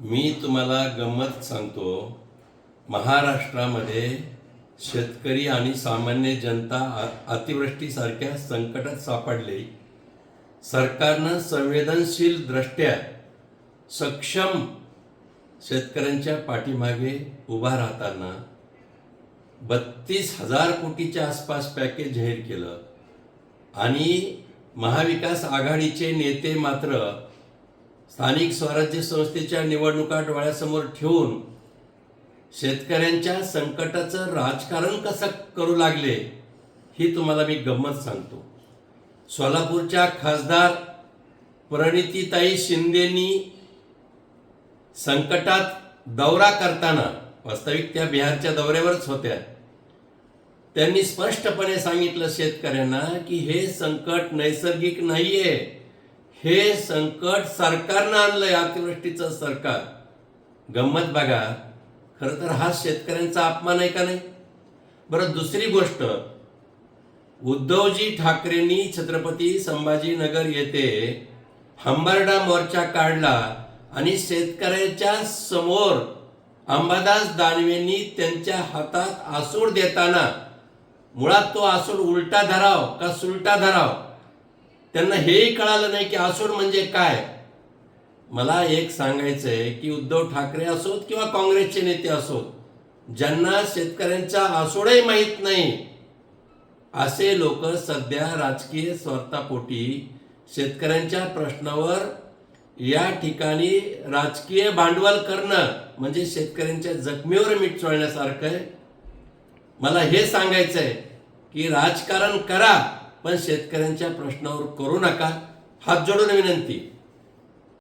मी तुम्हाला गंमत सांगतो. महाराष्ट्रामध्ये शेतकरी आणि सामान्य जनता अतिवृष्टीसारख्या संकटात सापडले. सरकारनं संवेदनशील दृष्ट्या सक्षम शेतकऱ्यांच्या पाठीमागे उभा राहताना बत्तीस हजार कोटीच्या आसपास पॅकेज जाहीर केलं. आणि महाविकास आघाडीचे नेते मात्र स्थानिक स्वराज्य संस्थेच्या निवडणुका डोळ्यासमोर ठेवून शेतकऱ्यांच्या संकटाचं राजकारण कसं करू लागले ही तुम्हाला मी गंमत सांगतो. सोलापूरच्या खासदार प्रणितीताई शिंदेनी संकटात दौरा करताना वास्तविक त्या बिहारच्या दौऱ्यावरच होत्या त्यांनी स्पष्टपणे सांगितलं शेतकऱ्यांना की हे संकट नैसर्गिक नाहीये. हे संकट सरकारनं आणलंय अतिवृष्टीचं सरकार. गंमत बघा खरं तर हा शेतकऱ्यांचा अपमान आहे का नाही? बरं दुसरी गोष्ट उद्धवजी ठाकरेंनी छत्रपती संभाजीनगर येथे हंबरडा मोर्चा काढला आणि शेतकऱ्याच्या समोर अंबादास दानवेंनी त्यांच्या हातात आसूड देताना मुळात तो आसूड उलटा धराव का सुलटा धराव? त्यांना हेही कळालं नाही की आसूड म्हणजे काय. मला एक सांगायचं आहे की उद्धव ठाकरे असोत किंवा काँग्रेसचे नेते असोत ज्यांना शेतकऱ्यांचा आसूडही माहीत नाही असे लोक सध्या राजकीय स्वार्थापोटी शेतकऱ्यांच्या प्रश्नावर या ठिकाणी राजकीय भांडवल करणं म्हणजे शेतकऱ्यांच्या जखमीवर मीठ चोळण्यासारखं आहे. मला हे सांगायचं आहे की राजकारण करा. पण शेतकऱ्यांच्या प्रश्नावर करू नका. हात जोडून विनंती.